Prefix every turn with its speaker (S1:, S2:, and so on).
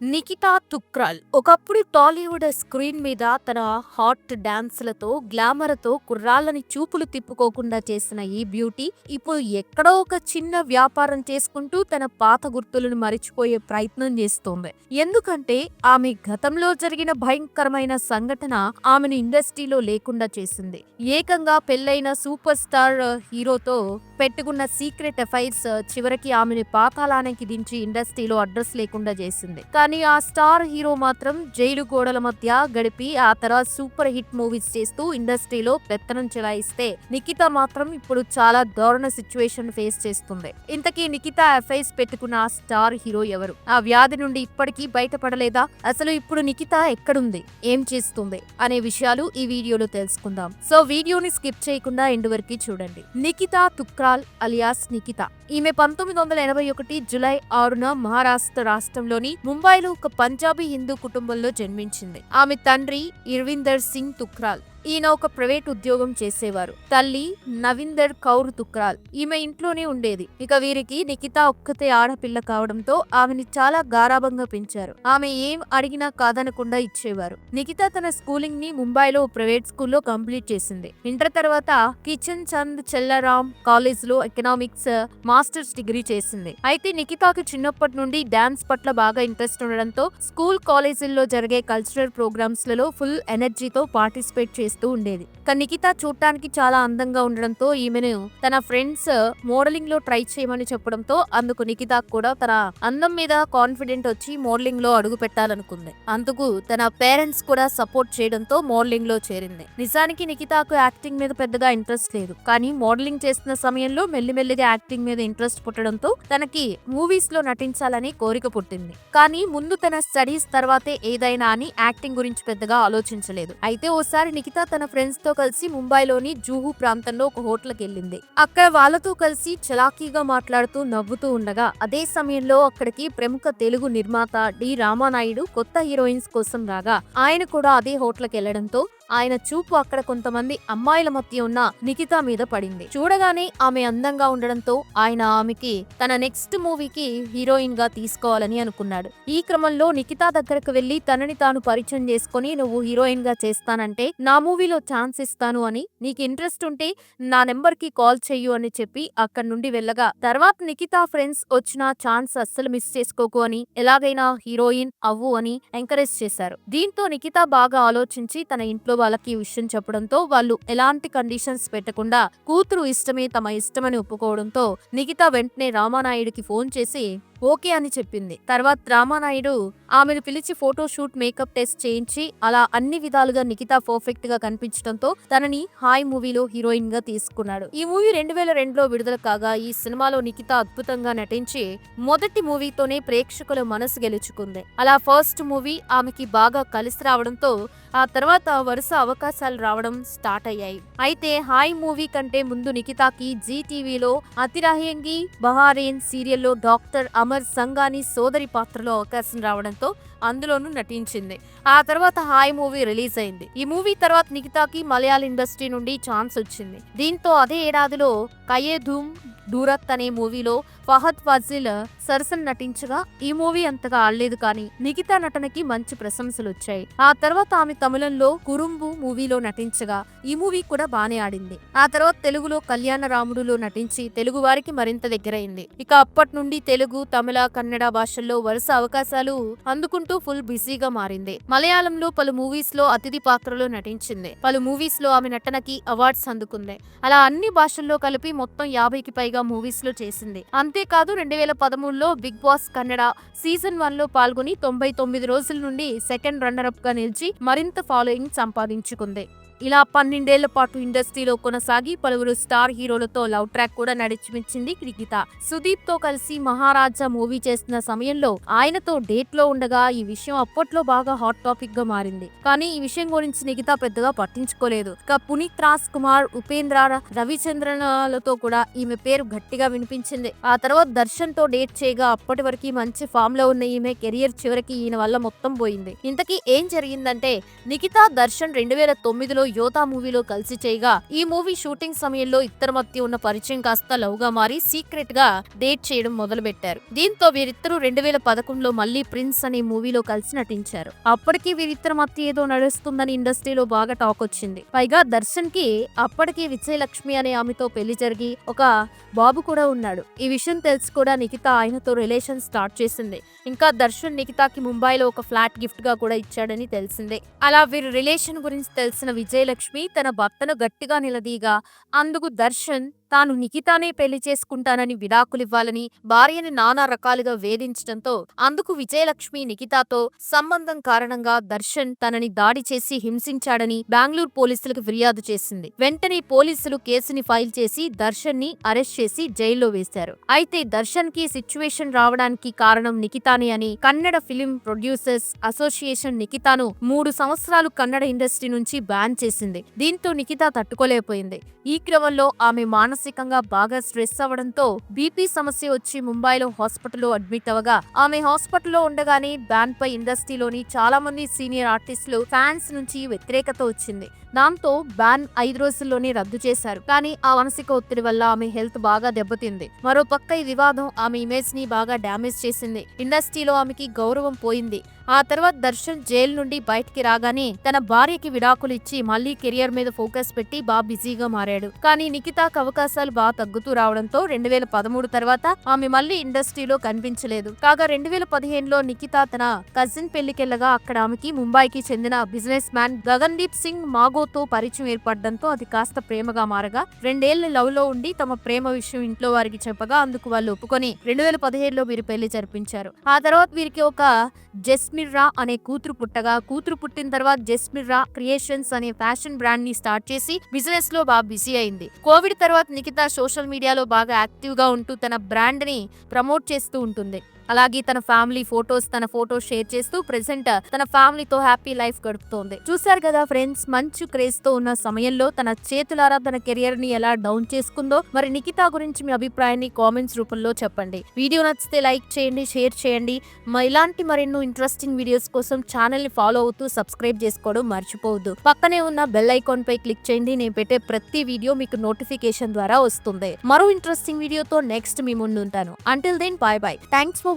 S1: నికితా తుక్రాల్ ఒకప్పుడు టాలీవుడ్ స్క్రీన్ మీద తన హాట్ డాన్స్లతో గ్లామర్తో కుర్రాళ్ళని చూపులు తిప్పుకోకుండా చేసిన ఈ బ్యూటీ ఇప్పుడు ఎక్కడో ఒక చిన్న వ్యాపారం చేసుకుంటూ తన పాత గుర్తులను మరిచిపోయే ప్రయత్నం చేస్తోంది. ఎందుకంటే ఆమె గతంలో జరిగిన భయంకరమైన సంఘటన ఆమెను ఇండస్ట్రీలో లేకుండా చేసింది. ఏకంగా పెళ్ళైన సూపర్ స్టార్ హీరోతో పెట్టుకున్న సీక్రెట్ అఫైర్స్ చివరికి ఆమెను పాతాళానికి దించి ఇండస్ట్రీలో అడ్రస్ లేకుండా చేసింది. కానీ ఆ స్టార్ హీరో మాత్రం జైలు గోడల మధ్య గడిపి ఆ తర్వాత సూపర్ హిట్ మూవీస్ చేస్తూ ఇండస్ట్రీలో పెత్తనం చెలాయిస్తే నిఖిత మాత్రం ఇప్పుడు చాలా దారుణ సిచ్యువేషన్ ఫేస్ చేస్తుంది. ఇంతకీ నిఖిత అఫైర్స్ పెట్టుకున్న ఆ స్టార్ హీరో ఎవరు? ఆ వ్యాధి నుండి ఇప్పటికీ బయటపడలేదా? అసలు ఇప్పుడు నిఖిత ఎక్కడుంది? ఏం చేస్తుంది? అనే విషయాలు ఈ వీడియోలో తెలుసుకుందాం. సో వీడియోని స్కిప్ చేయకుండా ఎండు వరకు చూడండి. నిఖిత తుక్రాల్ అలియాస్ నిఖిత ఈమె పంతొమ్మిది వందల ఎనభై ఒకటి జులై ఆరున మహారాష్ట్ర రాష్ట్రంలోని ముంబైలో ఒక పంజాబీ హిందూ కుటుంబంలో జన్మించింది. ఆమె తండ్రి ఇర్విందర్ సింగ్ తుక్రాల్. ఈయన ఒక ప్రైవేట్ ఉద్యోగం చేసేవారు. తల్లి నవీందర్ కౌర్ తుక్రాల్. ఈమె ఇంట్లోనే ఉండేది. ఇక వీరికి నిఖితా ఒక్కతే ఆడపిల్ల కావడంతో ఆమెని చాలా గారాభంగా పెంచారు. ఆమె ఏం అడిగినా కాదనకుండా ఇచ్చేవారు. నిఖిత తన స్కూలింగ్ని ముంబైలో ప్రైవేట్ స్కూల్లో కంప్లీట్ చేసింది. ఇంటర్ తర్వాత కిచెన్ చంద్ చెల్లరాం కాలేజ్లో ఎకనామిక్స్ మాస్టర్స్ డిగ్రీ చేసింది. అయితే నిఖితాకు చిన్నప్పటి నుండి డాన్స్ పట్ల బాగా ఇంట్రెస్ట్ ఉండడంతో స్కూల్ కాలేజీల్లో జరిగే కల్చరల్ ప్రోగ్రామ్స్లలో ఫుల్ ఎనర్జీతో పార్టిసిపేట్ చేస్తూ ఉండేది. కానీ నిఖిత చూడటానికి చాలా అందంగా ఉండడంతో ఈమెను తన ఫ్రెండ్స్ మోడలింగ్లో ట్రై చేయమని చెప్పడంతో అందుకు నిఖిత కూడా తన అందం మీద కాన్ఫిడెంట్ వచ్చి మోడలింగ్లో అడుగు పెట్టాలనుకుంది. అందుకు తన పేరెంట్స్ కూడా సపోర్ట్ చేయడంతో మోడలింగ్లో చేరింది. నిజానికి నిఖితాకు యాక్టింగ్ మీద పెద్దగా ఇంట్రెస్ట్ లేదు. కానీ మోడలింగ్ చేస్తున్న సమయంలో మెల్లిమెల్లిగా యాక్టింగ్ మీద ఇంట్రెస్ట్ పుట్టడంతో తనకి మూవీస్లో నటించాలని కోరిక పుట్టింది. కానీ ముందు తన స్టడీస్ తర్వాతే ఏదైనా అని యాక్టింగ్ గురించి పెద్దగా ఆలోచించలేదు. అయితే ఓసారి నిఖిత తన ఫ్రెండ్స్తో కలిసి ముంబైలోని జూహు ప్రాంతంలో ఒక హోటల్కి వెళ్ళింది. అక్కడ వాళ్ళతో కలిసి చలాకీగా మాట్లాడుతూ నవ్వుతూ ఉండగా అదే సమయంలో అక్కడికి ప్రముఖ తెలుగు నిర్మాత డి. రామానాయుడు కొత్త హీరోయిన్స్ కోసం రాగా ఆయన కూడా అదే హోటల్కి వెళ్ళడంతో ఆయన చూపు అక్కడ కొంతమంది అమ్మాయిల మధ్య ఉన్న నిఖిత మీద పడింది. చూడగానే ఆమె అందంగా ఉండడంతో ఆయన ఆమెకి తన నెక్స్ట్ మూవీకి హీరోయిన్గా తీసుకోవాలని అనుకున్నాడు. ఈ క్రమంలో నిఖిత దగ్గరకు వెళ్ళి తనని తాను పరిచయం చేసుకుని నువ్వు హీరోయిన్గా చేస్తానంటే నా మూవీలో ఛాన్స్ ఇస్తాను అని నీకు ఇంట్రెస్ట్ ఉంటే నా నెంబర్కి కాల్ చెయ్యు అని చెప్పి అక్కడి నుండి వెళ్ళగా తర్వాత నిఖిత ఫ్రెండ్స్ వచ్చిన ఛాన్స్ అస్సలు మిస్ చేసుకోకు అని ఎలాగైనా హీరోయిన్ అవ్వు అని ఎంకరేజ్ చేశారు. దీంతో నిఖిత బాగా ఆలోచించి తన ఇంట్లో వాళ్ళకి ఈ విషయం చెప్పడంతో వాళ్ళు ఎలాంటి కండిషన్స్ పెట్టకుండా కూతురు ఇష్టమే తమ ఇష్టమని ఒప్పుకోవడంతో నిఖిత వెంటనే రామానాయుడికి ఫోన్ చేసి ఓకే అని చెప్పింది. తర్వాత రామానాయుడు ఆమెను పిలిచి ఫోటో షూట్ మేకప్ టెస్ట్ చేయించి అలా అన్ని విధాలుగా నిఖితా పర్ఫెక్ట్గా కనిపించడంతో తనని హాయ్ మూవీలో హీరోయిన్గా తీసుకున్నాడు. ఈ మూవీ రెండు వేల రెండులో విడుదల కాగా ఈ సినిమాలో నిఖిత అద్భుతంగా నటించి మొదటి మూవీతోనే ప్రేక్షకుల మనసు గెలుచుకుంది. అలా ఫస్ట్ మూవీ ఆమెకి బాగా కలిసి రావడంతో ఆ తర్వాత వరుస అవకాశాలు రావడం స్టార్ట్ అయ్యాయి. అయితే హాయ్ మూవీ కంటే ముందు నిఖితాకి జీ టీవీలో అతిరాహ్యంగి బహారేన్ సీరియల్లో డాక్టర్ అమర్ సంఘాని సోదరి పాత్రలో అవకాశం రావడంతో అందులోనూ నటించింది. ఆ తర్వాత హాయ్ మూవీ రిలీజ్ అయింది. ఈ మూవీ తర్వాత నిఖితాకి మలయాళ ఇండస్ట్రీ నుండి ఛాన్స్ వచ్చింది. దీంతో అదే ఏడాదిలో కయే ధూమ్ దూరత్ అనే మూవీలో ఫహద్ ఫాజిల్ సరసన్ నటించగా ఈ మూవీ అంతగా ఆడలేదు కానీ నిఖితా నటనకి మంచి ప్రశంసలు వచ్చాయి. ఆ తర్వాత ఆమె తమిళంలో కురుంబు మూవీలో నటించగా ఈ మూవీ కూడా బానే ఆడింది. ఆ తర్వాత తెలుగులో కళ్యాణ రాముడులో నటించి తెలుగు వారికి మరింత దగ్గరైంది. ఇక అప్పటి నుండి తెలుగు తమిళ కన్నడ భాషల్లో వరుస అవకాశాలు అందుకుంటూ ఫుల్ బిజీగా మారింది. మలయాళంలో పలు మూవీస్లో అతిథి పాత్రలో నటించింది. పలు మూవీస్లో ఆమె నటనకి అవార్డ్స్ అందుకుంది. అలా అన్ని భాషల్లో కలిపి మొత్తం యాభైకి పైగా మూవీస్లో చేసింది. అంతేకాదు రెండు వేల పదమూడులో బిగ్ బాస్ కన్నడ సీజన్ వన్లో పాల్గొని తొంభై తొమ్మిది రోజుల నుండి సెకండ్ రన్నర్ అప్గా నిలిచి మరింత ఫాలోయింగ్ సంపాదించుకుంది. ఇలా పన్నెండేళ్ళ పాటు ఇండస్ట్రీలో కొనసాగి పలువురు స్టార్ హీరోలతో లవ్ ట్రాక్ కూడా నడిచిమిచ్చింది క్రికిత. సుదీప్తో కలిసి మహారాజా మూవీ చేస్తున్న సమయంలో ఆయనతో డేట్లో ఉండగా ఈ విషయం అప్పట్లో బాగా హాట్ టాపిక్గా మారింది. కానీ ఈ విషయం గురించి నిఖిత పెద్దగా పట్టించుకోలేదు. ఇక పునీత్ రాజ్ కుమార్ ఉపేంద్ర రవిచంద్రన్లతో కూడా ఈమె పేరు గట్టిగా వినిపించింది. ఆ తర్వాత దర్శన్తో డేట్ చేయగా అప్పటి వరకు మంచి ఫామ్లో ఉన్న ఈమె కెరియర్ చివరికి ఈయన వల్ల మొత్తం పోయింది. ఇంతకీ ఏం జరిగిందంటే నిఖిత దర్శన్ రెండు వేల తొమ్మిదిలో యోధా మూవీలో కలిసి చేయగా ఈ మూవీ షూటింగ్ సమయంలో ఇద్దరి మధ్య ఉన్న పరిచయం కాస్త లవ్గా మారి సీక్రెట్గా డేట్ చేయడం మొదలు పెట్టారు దీంతో వీరిద్దరూ రెండు వేల పదకొండులో మళ్ళీ ప్రిన్స్ అనే మూవీలో కలిసి నటించారు. అప్పటికి వీరిద్దరి మధ్య ఏదో నడుస్తుందని ఇండస్ట్రీలో బాగా టాక్ వచ్చింది. పైగా దర్శన్కి అప్పటికి విజయలక్ష్మి అనే ఆమెతో పెళ్ళి జరిగి ఒక బాబు కూడా ఉన్నాడు. ఈ విషయం తెలిసి కూడా నిఖిత ఆయనతో రిలేషన్ స్టార్ట్ చేసింది. ఇంకా దర్శన్ నిఖితాకి ముంబైలో ఒక ఫ్లాట్ గిఫ్ట్గా కూడా ఇచ్చాడని తెలిసిందే. అలా వీరి రిలేషన్ గురించి తెలిసిన విజయలక్ష్మి తన భర్తను గట్టిగా నిలదీగా అందుకు దర్శన్ తాను నిఖితానే పెళ్ళి చేసుకుంటానని విడాకులివ్వాలని భార్యని నానా రకాలుగా వేధించడంతో అందుకు విజయలక్ష్మి నిఖితాతో సంబంధం కారణంగా దర్శన్ తనని దాడి చేసి హింసించాడని బెంగళూరు పోలీసులకు ఫిర్యాదు చేసింది. వెంటనే పోలీసులు కేసుని ఫైల్ చేసి దర్శన్ని అరెస్ట్ చేసి జైల్లో వేశారు. అయితే దర్శన్కి సిచ్యువేషన్ రావడానికి కారణం నిఖితానే అని కన్నడ ఫిలిం ప్రొడ్యూసర్స్ అసోసియేషన్ నిఖితాను మూడు సంవత్సరాలు కన్నడ ఇండస్ట్రీ నుంచి బ్యాన్ చేసింది. దీంతో నిఖిత తట్టుకోలేకపోయింది. ఈ క్రమంలో ఆమె మానసికంగా బాగా స్ట్రెస్ అవ్వడంతో బీపీ సమస్య వచ్చి ముంబైలో హాస్పిటల్లో అడ్మిట్ అవగా ఆమె హాస్పిటల్లో ఉండగానే బ్యాన్ పై ఇండస్ట్రీలోని చాలా మంది సీనియర్ ఆర్టిస్టులు ఫ్యాన్స్ నుంచి వ్యతిరేకత వచ్చింది. దాంతో బ్యాన్ ఐదు రోజుల్లోనే రద్దు చేశారు. కానీ ఆ మానసిక ఒత్తిడి వల్ల ఆమె హెల్త్ బాగా దెబ్బతింది. మరో పక్క ఈ వివాదం ఆమె ఇమేజ్ని బాగా డ్యామేజ్ చేసింది. ఇండస్ట్రీలో ఆమెకి గౌరవం పోయింది. ఆ తర్వాత దర్శన్ జైలు నుండి బయటికి రాగానే తన భార్యకి విడాకులు ఇచ్చి మళ్ళీ కెరియర్ మీద ఫోకస్ పెట్టి బాగా బిజీగా మారాడు. కానీ నిఖితాకు అవకాశాలు బాగా తగ్గుతూ రావడంతో రెండు వేల పదమూడు తర్వాత ఆమె మళ్ళీ ఇండస్ట్రీలో కనిపించలేదు. కాగా రెండు వేల పదిహేనులో నిఖితా తన కజిన్ పెళ్ళికెళ్ళగా అక్కడ ఆమెకి ముంబైకి చెందిన బిజినెస్ మ్యాన్ గగన్దీప్ సింగ్ మాగోతో పరిచయం ఏర్పడడంతో అది కాస్త ప్రేమగా మారగా రెండేళ్ళ లవ్లో ఉండి తమ ప్రేమ విషయం ఇంట్లో వారికి చెప్పగా అందుకు వాళ్ళు ఒప్పుకొని రెండు వేల పదిహేడులో వీరి పెళ్ళి జరిపించారు. ఆ తర్వాత వీరికి ఒక జస్మిర్రా అనే కూతురు పుట్టగా కూతురు పుట్టిన తర్వాత జస్మిర్రా క్రియేషన్స్ అనే ఫ్యాషన్ బ్రాండ్ని స్టార్ట్ చేసి బిజినెస్లో బాగా బిజీ అయింది. కోవిడ్ తర్వాత నిఖిత సోషల్ మీడియాలో బాగా యాక్టివ్గా ఉంటూ తన బ్రాండ్ని ప్రమోట్ చేస్తూ ఉంటుంది. అలాగే తన ఫ్యామిలీ ఫొటోస్ తన ఫోటోస్ షేర్ చేస్తూ ప్రెసెంట్ తన ఫ్యామిలీతో హ్యాపీ లైఫ్ గడుపుతోంది. చూశారు కదా ఫ్రెండ్స్ మంచు క్రేజ్తో ఉన్న సమయంలో తన చేతులారా తన కెరియర్ని ఎలా డౌన్ చేసుకుందో. మరి నిఖితా గురించి మీ అభిప్రాయాన్ని కామెంట్స్ రూపంలో చెప్పండి. వీడియో నచ్చితే లైక్ చేయండి షేర్ చేయండి. ఇలాంటి మరెన్నో ఇంట్రెస్టింగ్ వీడియోస్ కోసం ఛానల్ని ఫాలో అవుతూ సబ్స్క్రైబ్ చేసుకోవడం మర్చిపోవద్దు. పక్కనే ఉన్న బెల్ ఐకాన్ పై క్లిక్ చేయండి. నేను పెట్టే ప్రతి వీడియో మీకు నోటిఫికేషన్ ద్వారా వస్తుంది. మరో ఇంట్రెస్టింగ్ వీడియోతో నెక్స్ట్ మీ ముందు ఉంటాను until then bye bye thanks for